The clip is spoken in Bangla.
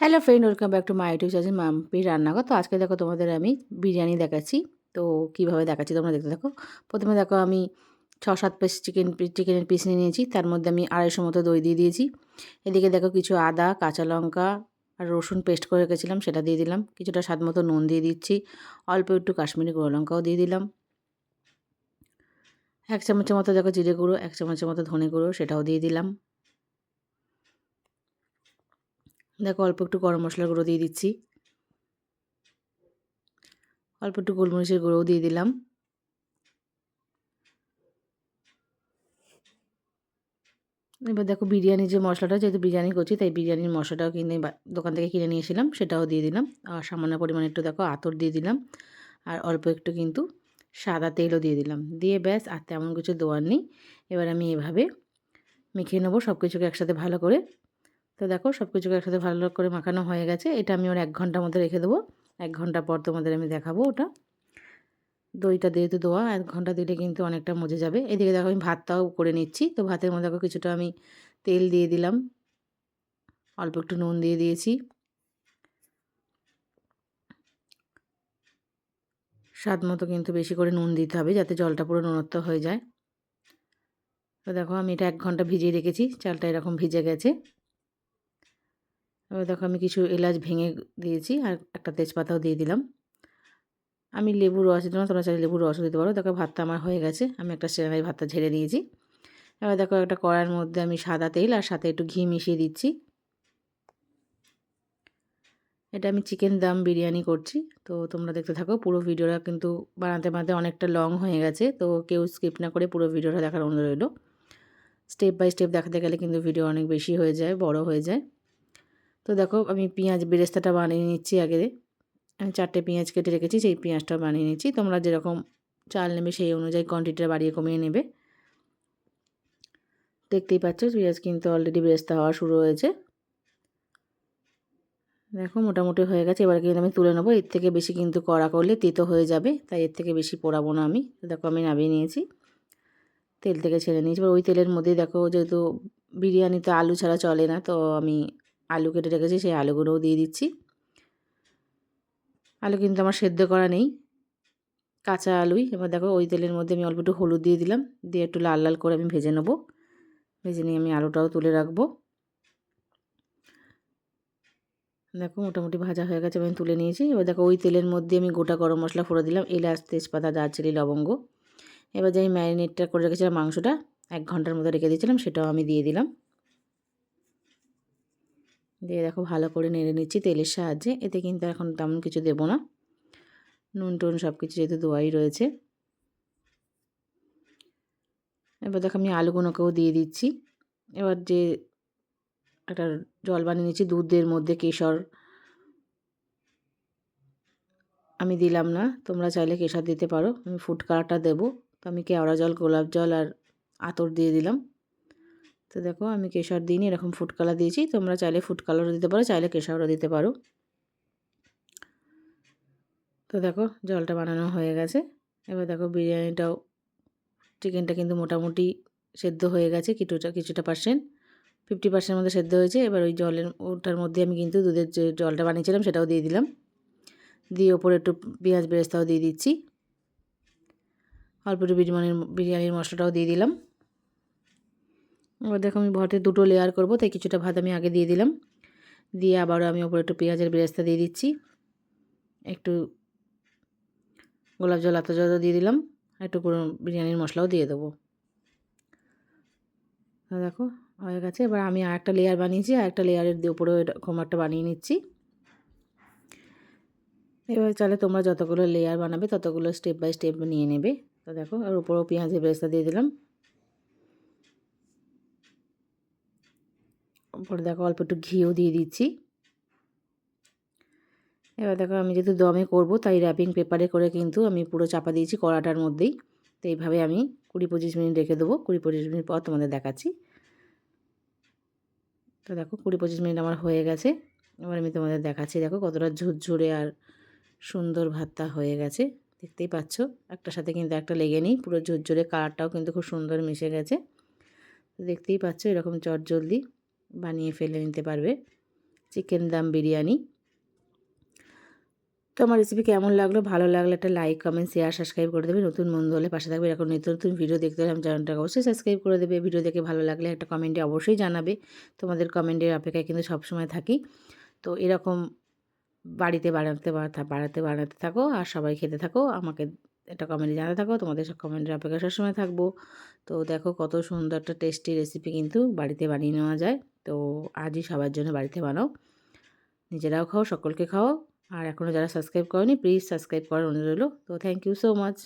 Hello friend welcome back to my YouTube channel Mampi Rannaghar তো আজকে দেখো তোমাদের আমি বিরিয়ানি দেখাচ্ছি। তো কীভাবে দেখাচ্ছি তোমরা দেখতে দেখো প্রথমে দেখো আমি ছ সাত পিস চিকেন চিকেনের পিস নিয়ে নিয়েছি। তার মধ্যে আমি আড়াইশো মতো দই দিয়ে দিয়েছি। এদিকে দেখো কিছু আদা, কাঁচা লঙ্কা আর রসুন পেস্ট করে রেখেছিলাম, সেটা দিয়ে দিলাম। কিছুটা স্বাদ মতো নুন দিয়ে দিচ্ছি। অল্প একটু কাশ্মীরি গুঁড়ো লঙ্কাও দিয়ে দিলাম। এক চামচের মতো দেখো জিরে গুঁড়ো, এক চামচের মতো ধনে গুঁড়ো, সেটাও দিয়ে দিলাম। দেখো অল্প একটু গরম মশলার গুঁড়ো দিয়ে দিচ্ছি। অল্প একটু গোলমরিচের গুঁড়োও দিয়ে দিলাম। এবার দেখো বিরিয়ানির যে মশলাটা, যেহেতু বিরিয়ানি করছি, তাই বিরিয়ানির মশলাটাও কিনে দোকান থেকে কিনে নিয়েছিলাম সেটাও দিয়ে দিলাম। আর সামান্য পরিমাণে একটু দেখো আতর দিয়ে দিলাম। আর অল্প একটু কিন্তু সাদা তেলও দিয়ে দিলাম। দিয়ে ব্যাস, আর তেমন কিছু দেওয়ার নেই। এবার আমি এভাবে মেখে নেব সব কিছুকে একসাথে ভালো করে। তো দেখো সব কিছুকে একসাথে ভালো করে মাখানো হয়ে গেছে। এটা আমি ওর এক ঘণ্টার মধ্যে রেখে দেবো। এক ঘণ্টা পর তোমাদের আমি দেখাবো ওটা। দইটা দিয়ে তো দেওয়া, এক ঘণ্টা দিলে কিন্তু অনেকটা মজে যাবে। এদিকে দেখো আমি ভাতটাও করে নিচ্ছি। তো ভাতের মধ্যে দেখো কিছুটা আমি তেল দিয়ে দিলাম। অল্প একটু নুন দিয়ে দিয়েছি। স্বাদ মতো কিন্তু বেশি করে নুন দিতে হবে যাতে জলটা পুরো নুনত্ব হয়ে যায়। তো দেখো আমি এটা এক ঘণ্টা ভিজিয়ে রেখেছি। চালটা এরকম ভিজে গেছে। এবার দেখো আমি কিছু এলাচ ভেঙে দিয়েছি আর একটা তেজপাতাও দিয়ে দিলাম। আমি লেবু রস দিলাম তোমরা চাইলে লেবুর রসও দিতে পারো। দেখো ভাতটা আমার হয়ে গেছে, আমি একটা সেরাই ভাতটা ঝেড়ে দিয়েছি এবার দেখো একটা কড়াইয়ের মধ্যে আমি সাদা তেল আর সাথে একটু ঘি মিশিয়ে দিচ্ছি। এটা আমি চিকেন দাম বিরিয়ানি করছি, তো তোমরা দেখতে থাকো, পুরো ভিডিওটা কিন্তু বানাতে বানাতে অনেকটা লং হয়ে গেছে, তো কেউ স্কিপ না করে পুরো ভিডিওটা দেখার অনুরোধ রইল। স্টেপ বাই স্টেপ দেখাতে গেলে কিন্তু ভিডিও অনেক বেশি হয়ে যায়, বড় হয়ে যায়। তো দেখো আমি পেঁয়াজ বেরেস্তাটা বানিয়ে নিচ্ছি আগে। আমি চারটে পেঁয়াজ কেটে রেখেছি, সেই পেঁয়াজটা বানিয়ে নিচ্ছি। তোমরা যেরকম চাল নেবে সেই অনুযায়ী কোয়ান্টিটিটা বাড়িয়ে কমিয়ে নেবে। দেখতেই পাচ্ছ পেঁয়াজ কিন্তু অলরেডি বেরেস্তা হওয়া শুরু হয়েছে। দেখো মোটামুটি হয়ে গেছে। এবার কিন্তু আমি তুলে নেব। এর থেকে বেশি কিন্তু কড়া করলে তেতো হয়ে যাবে, তাই এর থেকে বেশি পোড়াবো না আমি। দেখো আমি নামিয়ে নিয়েছি। তেল থেকে ছেড়ে নিয়েছি। এবার ওই তেলের মধ্যে দেখো যেহেতু বিরিয়ানিতে আলু ছাড়া চলে না, তো আমি আলু কেটে রেখেছি, সেই আলুগুলোও দিয়ে দিচ্ছি। আলু কিন্তু আমার সেদ্ধ করা নেই। কাঁচা আলুই। এবার দেখো ওই তেলের মধ্যে আমি অল্প একটু হলুদ দিয়ে দিলাম। দিয়ে একটু লাল লাল করে আমি ভেজে নেব। ভেজে নিয়ে আমি আলুটাও তুলে রাখব। দেখো মোটামুটি ভাজা হয়ে গেছে, আমি তুলে নিয়েছি। এবার দেখো ওই তেলের মধ্যে আমি গোটা গরম মশলা ফোড়ে দিলাম, এলাচ, তেজপাতা, দারচিনি, লবঙ্গ। এবার যে আমি ম্যারিনেটটা করে রেখেছিলাম মাংসটা, এক ঘণ্টার মতো রেখে দিয়েছিলাম, সেটাও আমি দিয়ে দিলাম। দিয়ে দেখো ভালো করে নেড়ে নিচ্ছি তেলের সাহায্যে। এতে কিন্তু এখন তেমন কিছু দেবো না। নুন টুন সব কিছু যেহেতু দোয়াই রয়েছে। এবার দেখো আমি আলুগুলোকেও দিয়ে দিচ্ছি। এবার যে একটা জল বানিয়ে নিচ্ছি দুধের মধ্যে কেশর। আমি দিলাম না, তোমরা চাইলে কেশর দিতে পারো। আমি ফুড কালারটা দেবো। তো আমি কেওড়া জল, গোলাপ জল আর আতর দিয়ে দিলাম। তো দেখো আমি কেশর দিইনি এরকম ফুড কালার দিয়েছি। তোমরা চাইলে ফুড কালারও দিতে পারো, চাইলে কেশরও দিতে পারো। তো দেখো জলটা বানানো হয়ে গেছে। এবার দেখো বিরিয়ানিটাও চিকেনটা কিন্তু মোটামুটি সেদ্ধ হয়ে গেছে, কিছুটা কিছুটা পার্সেন্ট ফিফটি পার্সেন্টের মধ্যে সেদ্ধ হয়েছে। এবার ওই জলের, ওটার মধ্যে আমি কিন্তু দুধের যে জলটা বানিয়েছিলাম সেটাও দিয়ে দিলাম। দিয়ে ওপরে একটু পেঁয়াজ বেরেস্তাও দিয়ে দিচ্ছি। অল্প একটু বিরিয়ানির বিরিয়ানির মশলাটাও দিয়ে দিলাম। এবার দেখো আমি ভাতের দুটো লেয়ার করব, তাই কিছুটা ভাত আমি আগে দিয়ে দিলাম। দিয়ে আবারও আমি ওপরে একটু পেঁয়াজের বেরেস্তা দিয়ে দিচ্ছি। একটু গোলাপ জল আতা জল দিয়ে দিলাম। একটু বিরিয়ানির মশলাও দিয়ে দেবো। দেখো, হয়ে গেছে। এবার আমি আর একটা লেয়ার বানিয়েছি, আর একটা লেয়ারের উপরেও এরকম একটা বানিয়ে নিচ্ছি। এবার চালে তোমরা যতগুলো লেয়ার বানাবে, ততগুলো স্টেপ বাই স্টেপ নিয়ে নেবে। তো দেখো, আর উপরেও পেঁয়াজের বেরেস্তা দিয়ে দিলাম। পরে দেখো অল্প একটু ঘিও দিয়ে দিচ্ছি। এবার দেখো আমি যেহেতু দমে করব, তাই র্যাপিং পেপারে করে কিন্তু আমি পুরো চাপা দিয়েছি কড়াটার মধ্যেই। তো এইভাবে আমি কুড়ি পঁচিশ মিনিট রেখে দেবো, কুড়ি পঁচিশ মিনিট পর তোমাদের দেখাচ্ছি। তো দেখো কুড়ি পঁচিশ মিনিট আমার হয়ে গেছে, এবার আমি তোমাদের দেখাচ্ছি দেখো কতটা ঝুরঝুরে আর সুন্দর ভাতটা হয়ে গেছে। দেখতেই পাচ্ছ, একটার সাথে কিন্তু একটা লেগে নেই, পুরো ঝুরঝুরে কালারটাও কিন্তু খুব সুন্দর মিশে গেছে। দেখতেই পাচ্ছ এরকম চট জলদি বানিয়ে ফেলে নিতে পারবে। চিকেন দাম বিরিয়ানি তো আমার রেসিপি কেমন লাগল? ভালো লাগলে একটা লাইক কমেন্ট শেয়ার সাবস্ক্রাইব করে দেবে। নতুন বন্ধু হলে পাশে থাকবে। এরকম নিত্য নতুন ভিডিও দেখতে হলে আমি চ্যানেলটাকে অবশ্যই সাবস্ক্রাইব করে দেবে। ভিডিও দেখে ভালো লাগলে একটা কমেন্টে অবশ্যই জানাবে। তোমাদের কমেন্টের অপেক্ষায় কিন্তু সবসময় থাকি। তো এরকম বাড়িতে বানাতে বাড়াতে, বানাতে থাকো আর সবাই খেতে থাকো। আমাকে একটা কমেন্টে জানাতে থাকো। তোমাদের সব কমেন্টের অপেক্ষা সবসময় থাকব। তো দেখো কত সুন্দর একটা টেস্টি রেসিপি কিন্তু বাড়িতে বানিয়ে নেওয়া যায়। তো আজই সবার জন্য বাড়িতে বানাও। নিজেরাও খাও, সকলকে খাও। আর এখনও যারা সাবস্ক্রাইব করনি প্লিজ সাবস্ক্রাইব করার অনুরোধ তো থ্যাংক ইউ সো মাচ